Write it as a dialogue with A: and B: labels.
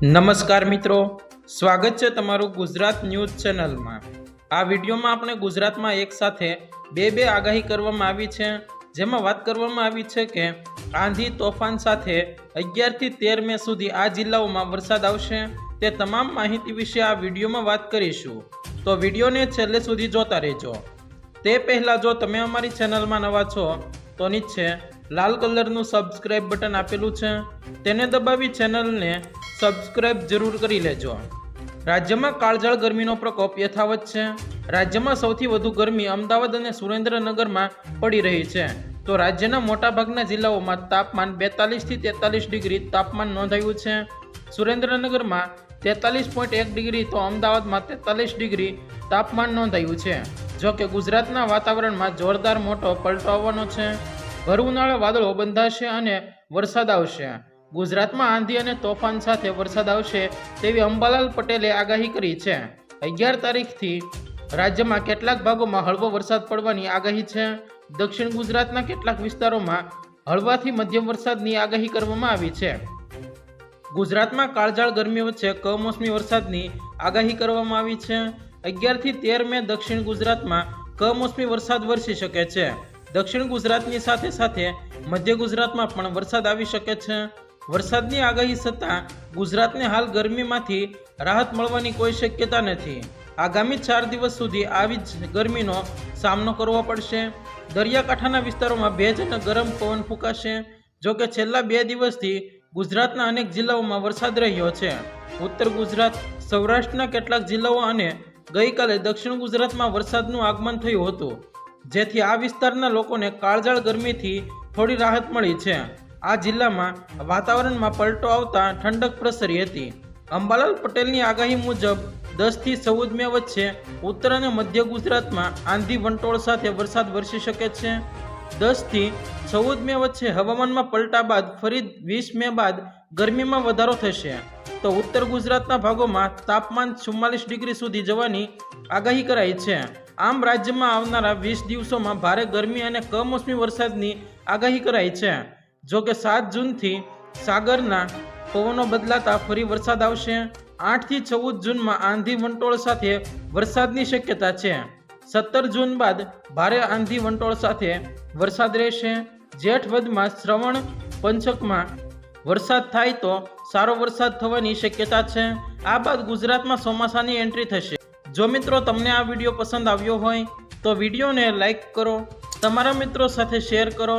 A: નમસ્કાર મિત્રો, સ્વાગત છે તમારું ગુજરાત ન્યૂઝ ચેનલમાં. આ વિડીયોમાં આપણે ગુજરાતમાં એક સાથે બે બે આગાહી કરવામાં આવી છે. જેમાં વાત કરવામાં આવી છે કે આંધી તોફાન સાથે અગિયારથી તેર મે સુધી આ જિલ્લાઓમાં વરસાદ આવશે. તે તમામ માહિતી વિશે આ વિડીયોમાં વાત કરીશું. તો વિડીયોને છેલ્લે સુધી જોતા રહેજો. તે પહેલાં જો તમે અમારી ચેનલમાં નવા છો, તો નીચે લાલ કલરનું સબસ્ક્રાઇબ બટન આપેલું છે. તેને દબાવી ચેનલને સબસ્ક્રાઇબ જરૂર કરી લેજો. રાજ્યમાં કાળજાળ ગરમીનો પ્રકોપ યથાવત છે. રાજ્યમાં સૌથી વધુ ગરમી અમદાવાદ અને સુરેન્દ્રનગરમાં પડી રહી છે. તો રાજ્યના મોટાભાગના જિલ્લાઓમાં તાપમાન બેતાલીસથી તેતાલીસ ડિગ્રી તાપમાન નોંધાયું છે. સુરેન્દ્રનગરમાં તેતાલીસ પોઈન્ટ એક ડિગ્રી તો અમદાવાદમાં તેતાલીસ ડિગ્રી તાપમાન નોંધાયું છે. જો કે ગુજરાતના વાતાવરણમાં જોરદાર મોટો પલટો આવવાનો છે. ભર ઉનાળા વાદળો બંધાશે અને વરસાદ આવશે. ગુજરાતમાં આંધી અને તોફાન સાથે વરસાદ આવશે તેવી અંબાલાલ પટેલે આગાહી કરી છે. અગિયાર તારીખથી રાજ્યમાં કેટલાક ભાગોમાં હળવો વરસાદ પડવાની આગાહી છે. દક્ષિણ ગુજરાતના કેટલાક વિસ્તારોમાં હળવાથી મધ્યમ વરસાદની આગાહી કરવામાં આવી છે. ગુજરાતમાં કાળઝાળ ગરમી વચ્ચે કમોસમી વરસાદની આગાહી કરવામાં આવી છે. અગિયારથી તેર મે દક્ષિણ ગુજરાતમાં કમોસમી વરસાદ વરસી શકે છે. દક્ષિણ ગુજરાતની સાથે સાથે મધ્ય ગુજરાતમાં પણ વરસાદ આવી શકે છે. વરસાદની આગાહી છતાં ગુજરાતને હાલ ગરમીમાંથી રાહત મળવાની કોઈ શક્યતા નથી. આગામી ચાર દિવસ સુધી આવી જ ગરમીનો સામનો કરવો પડશે. દરિયાકાંઠાના વિસ્તારોમાં ભેજ અને ગરમ પવન ફૂંકાશે, જો કે છેલ્લા બે દિવસથી ગુજરાતના અનેક જિલ્લાઓમાં વરસાદ રહ્યો છે. ઉત્તર ગુજરાત, સૌરાષ્ટ્રના કેટલાક જિલ્લાઓ અને ગઈકાલે દક્ષિણ ગુજરાતમાં વરસાદનું આગમન થયું હતું. જેથી આ વિસ્તારના લોકોને કાળજાળ ગરમીથી થોડી રાહત મળી છે. આ જિલ્લામાં વાતાવરણમાં પલટો આવતા ઠંડક પ્રસરી હતી. અંબાલાલ પટેલની આગાહી મુજબ દસથી ચૌદ મે વચ્ચે ઉત્તર અને મધ્ય ગુજરાતમાં આંધી વંટોળ સાથે વરસાદ વરસી શકે છે. દસથી ચૌદ મે વચ્ચે હવામાનમાં પલટા બાદ ફરી વીસ મે બાદ ગરમીમાં વધારો થશે. તો ઉત્તર ગુજરાતના ભાગોમાં તાપમાન ચુમ્માલીસ ડિગ્રી સુધી જવાની આગાહી કરાઈ છે. આમ રાજ્યમાં આવનારા વીસ દિવસોમાં ભારે ગરમી અને કમોસમી વરસાદની આગાહી કરાઈ છે. જો કે સાત જૂનથી સાગરના પવનો બદલાતા ફરી વરસાદ આવશે. આઠથી ચૌદ જૂનમાં આંધી વંટોળ સાથે વરસાદની શક્યતા છે. સત્તર જૂન બાદ ભારે આંધી વંટોળ સાથે વરસાદ રહેશે. જેઠ વધમાં શ્રવણ પંચકમાં વરસાદ થાય તો સારો વરસાદ થવાની શક્યતા છે. આ બાદ ગુજરાતમાં ચોમાસાની એન્ટ્રી થશે. જો મિત્રો તમને આ વીડિયો પસંદ આવ્યો હોય તો વિડીયોને લાઈક કરો. તમારા મિત્રો સાથે શેર કરો.